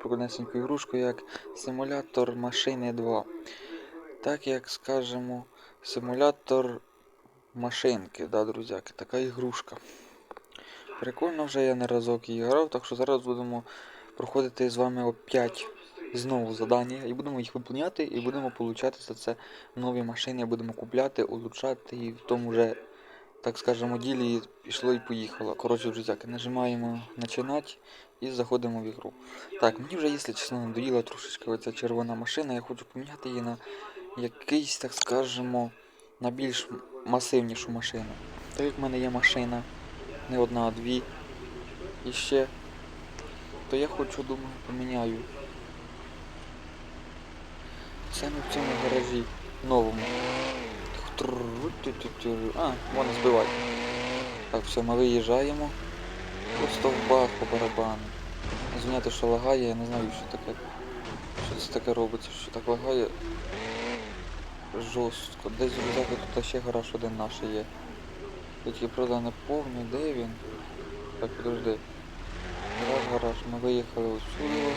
прикольнесеньку ігрушку, як симулятор машини 2. Так як скажемо, симулятор машинки, да, друзяки, така ігрушка. Прикольно вже я не разок її грав, так що зараз будемо проходити з вами опять знову задання і будемо їх виповняти, і будемо получати за це нові машини, будемо купляти, улучшати і в тому вже, так скажемо, ділі пішло і поїхало. Коротше, друзяки, нажимаємо починати і заходимо в ігру. Так, мені вже, якщо чесно, надоїла трошечки оця червона машина, я хочу поміняти її на якийсь, так скажемо, на більш масивнішу машину. Так як в мене є машина, не одна, а дві. І ще, то я хочу, думаю, поміняю. Це ми в цьому гаражі новому. А, можна збивати. Так, все, ми виїжджаємо. Просто в бах по барабану. Звиняти, що лагає, я не знаю, що таке. Що це таке робиться, що так лагає. Жорстко. Десь взяти тут ще гараж один наш є. Тільки правда не повний, де він? Так, подожди. Гараж, гараж, ми виїхали ось сюди.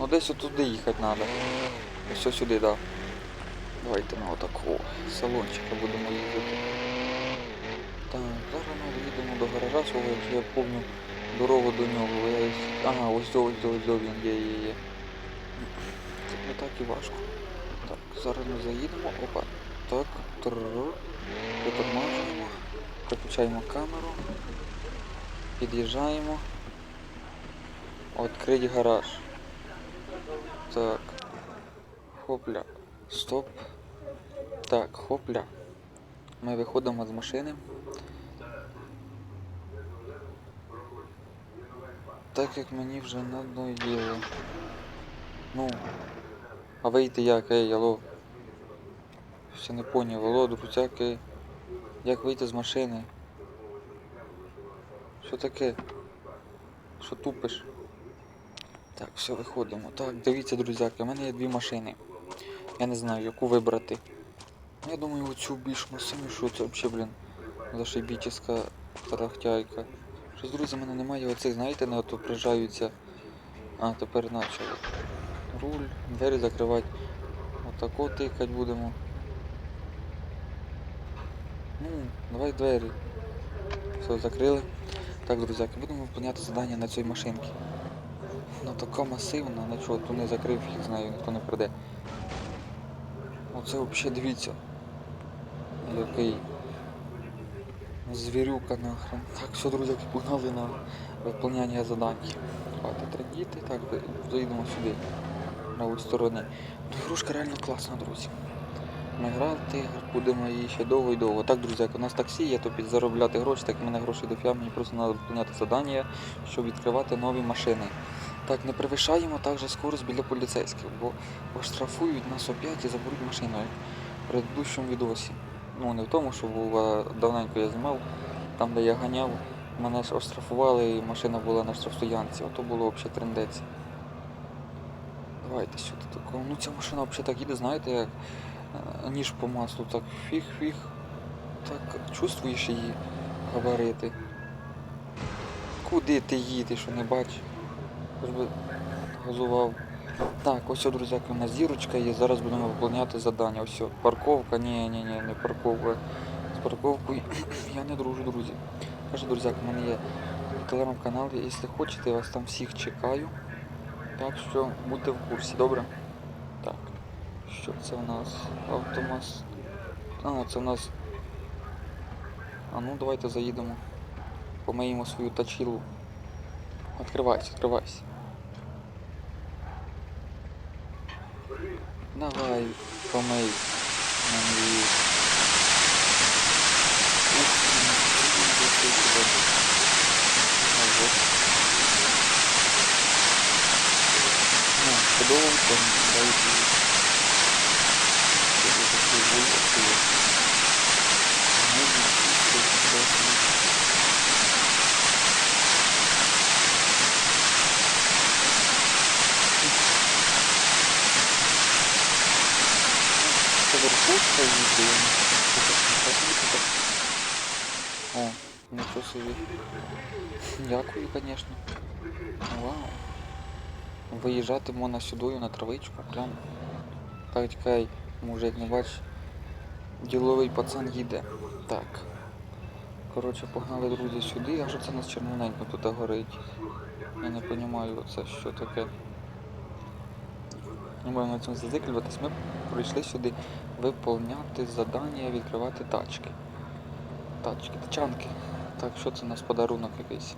Ну десь отуди їхати треба. Ось сюди, так. Да. Давайте ми отакого салончика будемо їздити. Так, зараз ми їдемо до гаража якщо я помню дорогу до нього. Я... Ага, ось ось ось до він є, є, є. Це не так і важко. Так, зараз ми заїдемо. Опа. Так, трррр. Притормажуємо. Виключаємо камеру. Під'їжджаємо. Открить гараж. Так. Хопля. Стоп. Так, хопля. Ми виходимо з машини. Так як мені вже надоїло. Ну. А вийти як, ей, алло. Ще не поняв, алло, друзяки. Як вийти з машини? Що таке? Що тупиш? Так, все, виходимо. Так, дивіться, друзяки, у мене є дві машини. Я не знаю, яку вибрати. Ну, Я думаю, оцю більш масивнішу, це взагалі, блін, зашибіческа тарахтяйка. Щось, друзі, в мене немає оцих, знаєте, не ото прижаються. А, тепер почали. Руль, двері закривати. Отако тикать будемо. Ну, давай двері. Все, закрили. Так, друзяки, будемо виконувати завдання на цій машинці. Вона така масивна, нічого, ту не закрив, їх знаю, ніхто не прийде. Оце взагалі дивіться. Який звірюка нахрен. Так, все, друзі, погнали на виконання завдань. Давайте трендіти, так, заїдемо сюди, на ось сторони. Ну, ігрушка реально класна, друзі. Ми грати будемо її ще довго і довго. Так, друзі, у нас таксі, є то підзаробляти гроші, так в мене грошей дофіга, мені просто треба виконати завдання, щоб відкривати нові машини. Так, не перевищаємо також скорость біля поліцейських, бо оштрафують нас опять і заберуть машину, як в предыдущому відосі. Ну, не в тому, що був, давненько я знімав, там де я ганяв, мене ж оштрафували і машина була на штрафстоянці. Ото було взагалі трендець. Давайте сюди такого. Ну ця машина взагалі так їде, знаєте, як е, ніж по маслу, так фіг-фіг. Так чувствуєш її габарити. Куди ти їдеш, що не бачиш? Хоч би газував. Так, ось, друзяки, у нас зірочка є, зараз будемо виконувати завдання. Ось, парковка, ні, ні, ні, не парковка. З парковкою я не дружу, друзі. Каже, друзяки, у мене є телеграм-канал, якщо хочете, я вас там всіх чекаю. Так що будьте в курсі, добре? Так. Що це у нас? Автомас. А, це у нас. А ну давайте заїдемо. Помиємо свою тачілу. Открывайся, открывайся. Давай, помий нам її. Ух ти, ну, це не буде тебе. Ого. Ну, подобається, дайте її. Це буде такий вулик, є. Ну, і чисто, чисто. Це верхушка їздила. О, нічого собі. Дякую, звісно. Вау. виїжджати можна сюдою на травичку, прям так такий мужик, не бач, діловий пацан їде. Так. Коротше, погнали друзі сюди, а що це у нас червоненько тут горить? Я не розумію, це що таке. Не будемо на цьому зациклюватись. Ми прийшли сюди виповняти завдання, відкривати тачки. Тачки, тачанки. Так, що це у нас подарунок якийсь?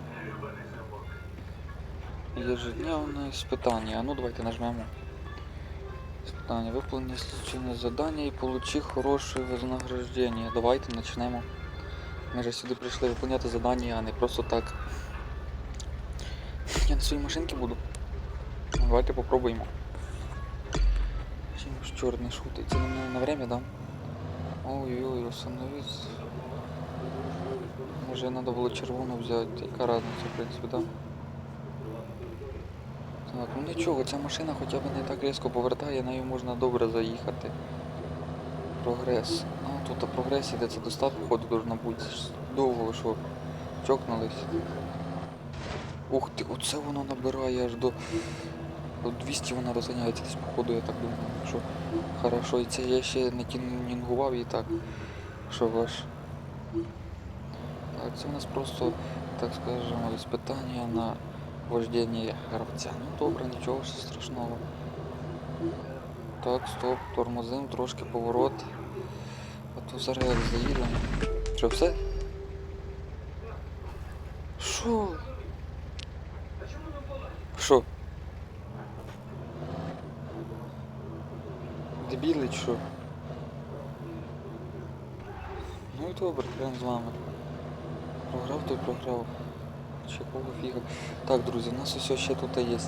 Ежедневне испытание. А ну давайте нажмемо. Испытание. Выполни случайное задание и получи хорошее вознаграждение. Давайте почнемо. Ми же сюди прийшли виконувати задання, а не просто так. Я на своїй машинці буду. Давайте попробуємо. Чим ж чорт не шутить? Це на, на время, да? Ой-ой, остановись. Може треба було червону взяти. Яка разниця, в принципі, да? Так, ну нічого, ця машина хоча б не так різко повертає, нею можна добре заїхати. Прогрес. А тут прогрес іде, це достатку ходу должно бути. Довго що? Чокнулись. Ух ти, оце воно набирає аж до. До 200 вона розганяється десь походу, я так думаю. Що хорошо, і це я ще не тюнінгував і так. Що ваш. Це у нас просто, так скажемо, іспитання на вождення гравця. Ну добре, нічого ж страшного. Так, стоп, тормозим, трошки поворот. А то зараз як заїдемо. Що, все? Що? Що? Дебіли що? Ну і добре, прям з вами. Програв, той програв. Чи кого фіга. Так, друзі, у нас ось ще тут є.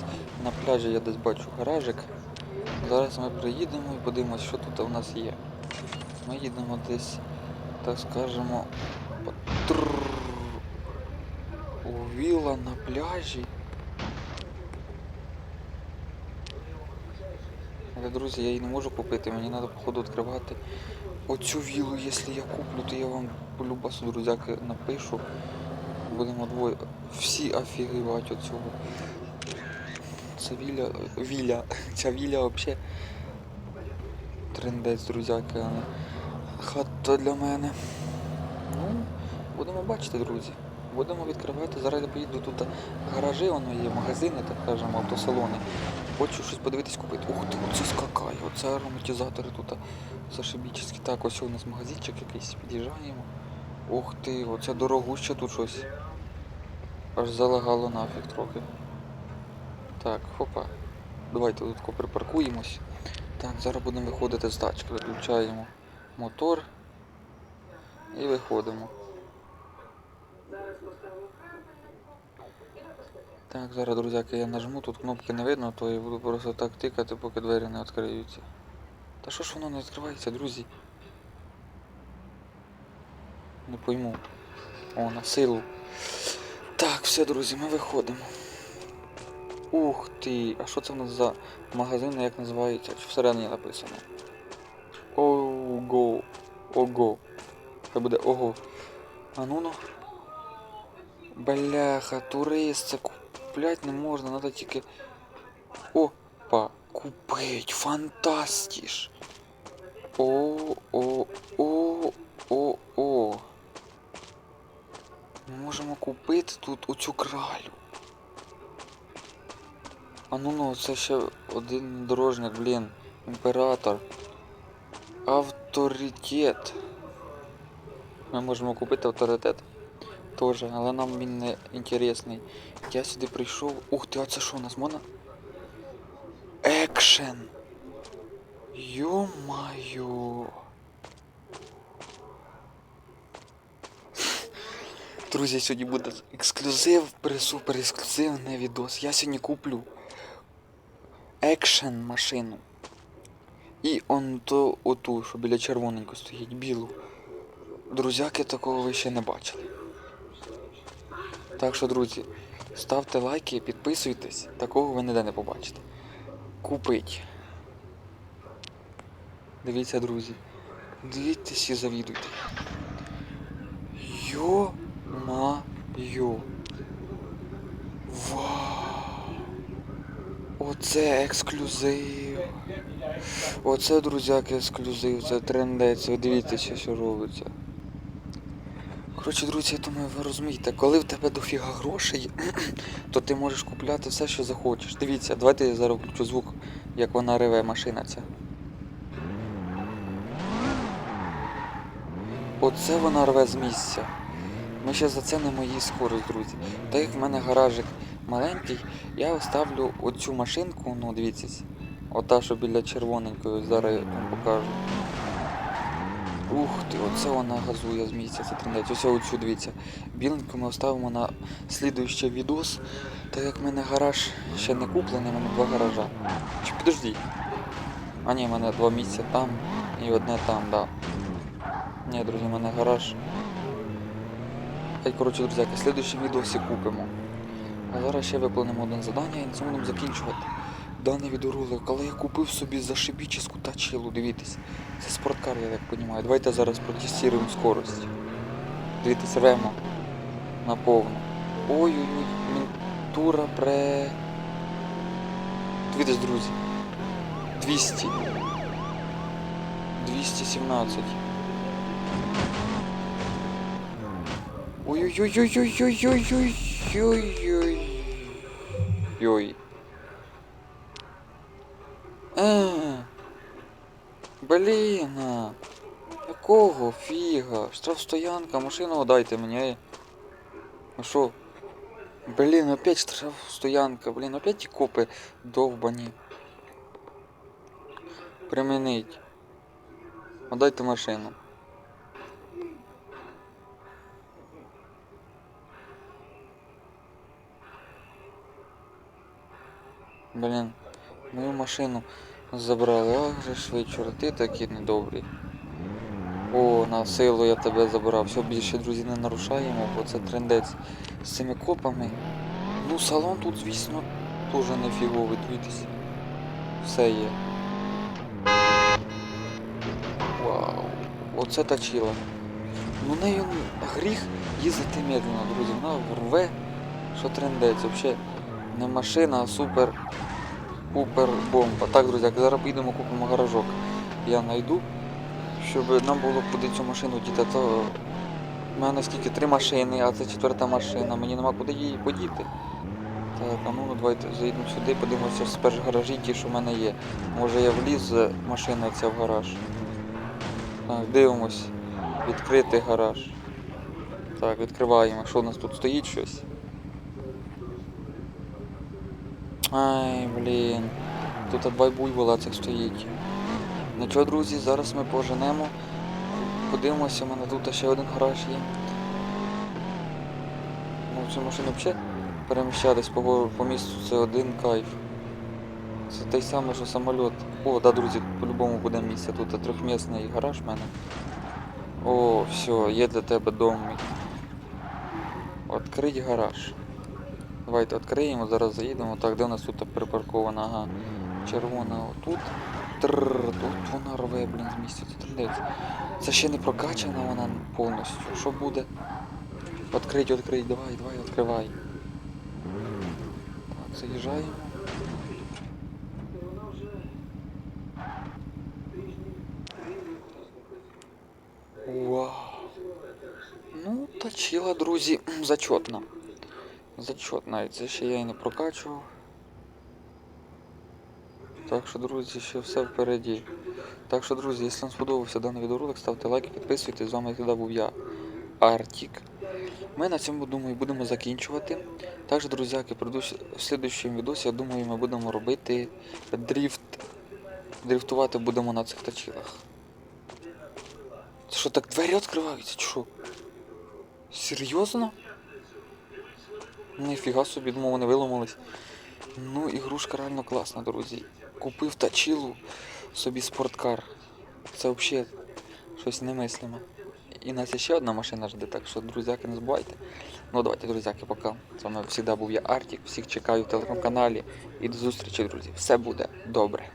На пляжі я десь бачу гаражик. Зараз ми приїдемо і подивимось, що тут у нас є. Ми їдемо десь, так скажемо, у віла на пляжі. Але, друзі, я її не можу купити, мені треба, походу, відкривати оцю вілу, якщо я куплю, то я вам по любасу, друзяки, напишу. Будемо двоє. Всі офігівать от цього. Це віля. Віля. Ця віля взагалі. Трендець, друзяки, а не хата для мене. Ну, будемо бачити, друзі. Будемо відкривати. Зараз я поїду тут гаражі, воно є, магазини, так кажемо, автосалони. Хочу щось подивитись купити. Ух ти, оце скакає, оце ароматизатори тут зашибічні. Так, ось у нас магазинчик якийсь, під'їжджаємо. Ух ти, оце дорогуще тут щось. Аж залагало нафіг трохи. Так, хопа. Давайте тут припаркуємось. Так, зараз будемо виходити з тачки. Виключаємо мотор і виходимо. Так, зараз, друзяки, я нажму, тут кнопки не видно, то я буду просто так тикати, поки двері не відкриються. Та що ж воно не відкривається, друзі? Не пойму. О, на силу. Так, все, друзі, ми виходимо. Ух ти! А що це в нас за магазин, як називається? Чи всередині написано? Ого. Ого. Це буде ого. А ну ну. Бляха, турист, це куплять не можна, треба тільки. Опа, купить, фантастіш. О, о, о, о, о. Ми можемо купити тут оцю кралю. А ну ну, це ще один дорожник, блін. Імператор. Авторитет. Ми можемо купити авторитет. Тоже, але нам він не інтересний. Я сюди прийшов. Ух ти, а це що у нас можна? Екшен. Йо-майо. Друзі, сьогодні буде ексклюзив, супер ексклюзивний відос. Я сьогодні куплю екшен машину. І он то оту, що біля червоненько стоїть, білу. Друзяки такого ви ще не бачили. Так що, друзі, ставте лайки, підписуйтесь, такого ви ніде не побачите. Купить. Дивіться, друзі. Дивіться і завідуйте. Йо-ма-йо. Вау! Оце ексклюзив. Оце, друзяки, ексклюзив, це трендець. Ви дивіться, що, робиться. Коротше, друзі, я думаю, ви розумієте, коли в тебе дофіга грошей, то ти можеш купляти все, що захочеш. Дивіться, давайте я зараз включу звук, як вона реве машина ця. Оце вона рве з місця. Ми ще зацінимо її скорость, друзі. Так як в мене гаражик маленький, я оставлю оцю машинку, ну дивіться, ота, що біля червоненької, зараз я вам покажу. Ух ти, оце вона газує з місця, це трендець. Ось оцю дивіться. Біленьку ми оставимо на слідуючий відос. Так як в мене гараж ще не куплений, в мене два гаража. Чи підожди. А ні, в мене два місця там і одне там, да. Ні, друзі, в мене гараж. Хай, коротше, друзяки, слідуючий відосі купимо. А зараз ще виконаємо одне завдання і на цьому будемо закінчувати даний відеоролик. Але я купив собі зашибіческу тачилу, дивіться. Це спорткар, я так розумію. Давайте зараз протестуємо скорость. Дивіться, рвемо на повну. Ой-ой-ой, Ментура пре. Дивіться, друзі. 200. 217. Ой-ой-ой-ой-ой-ой-ой-ой-ой. Е, Блін. а. Якого фіга? Штрафстоянка, машину дайте мені. ей. Ну що? Блін, опять штрафстоянка, блін, опять ті копи довбані. Примінить. Отдайте машину. Блін, мою машину забрали. Ах же ж ви чорти такі недобрі. О, на силу я тебе забрав. Все більше, друзі, не нарушаємо, бо це трендець з цими копами. Ну, салон тут, звісно, дуже не фіговий, дивіться. Все є. Вау. Оце точила. Ну нею гріх їздити медленно, друзі. Вона рве, що трендець. Взагалі не машина, а супер пупер бомба. Так, друзі, зараз поїдемо купимо гаражок. Я знайду, щоб нам було куди цю машину діти. То в мене скільки три машини, а це четверта машина. Мені нема куди її подіти. Так, а ну давайте заїдемо сюди, подивимося спершу гаражі ті, що в мене є. Може я вліз машина ця в гараж. Так, дивимось. Відкритий гараж. Так, відкриваємо. Що у нас тут стоїть щось? Ай, блін. Тут два буйвола цих стоїть. Ну чого, друзі, зараз ми поженемо. Подивимося, у мене тут ще один гараж є. Ну, цю машину взагалі переміщатись по, по місту це один кайф. Це той самий, що самоліт. О, да, друзі, по-любому буде місце. Тут трьохмісний гараж в мене. О, все, є для тебе дом. Открить гараж. Давайте відкриємо, зараз заїдемо. Так, де у нас тут припаркована? Ага. Червона отут. Трррр, тут вона рве, блін, з місця. Трендець. Це ще не прокачана вона повністю. Що буде? Відкрить, відкрить, давай, давай, відкривай. Так, заїжджаємо. Вау. Ну, точила, друзі, зачетно. Зачетно, і це ще я і не прокачував. Так що, друзі, ще все впереді. Так що, друзі, якщо вам сподобався даний відеоролик, ставте лайк, підписуйтесь. З вами завжди був я, Артік. Ми на цьому, думаю, будемо закінчувати. Також, друзяки, в слідчому відосі, я думаю, ми будемо робити дріфт. Дрифтувати будемо на цих точилах. Це що, так двері відкриваються? Чи що? Серйозно? Ніфіга собі, думав, вони виламались. Ну, ігрушка реально класна, друзі. Купив тачилу собі спорткар. Це взагалі щось немислиме. І нас ще одна машина жде, так що, друзяки, не забувайте. Ну давайте, друзяки, пока. З вами завжди був я Артік. Всіх чекаю в телеграм-каналі. І до зустрічі, друзі. Все буде добре.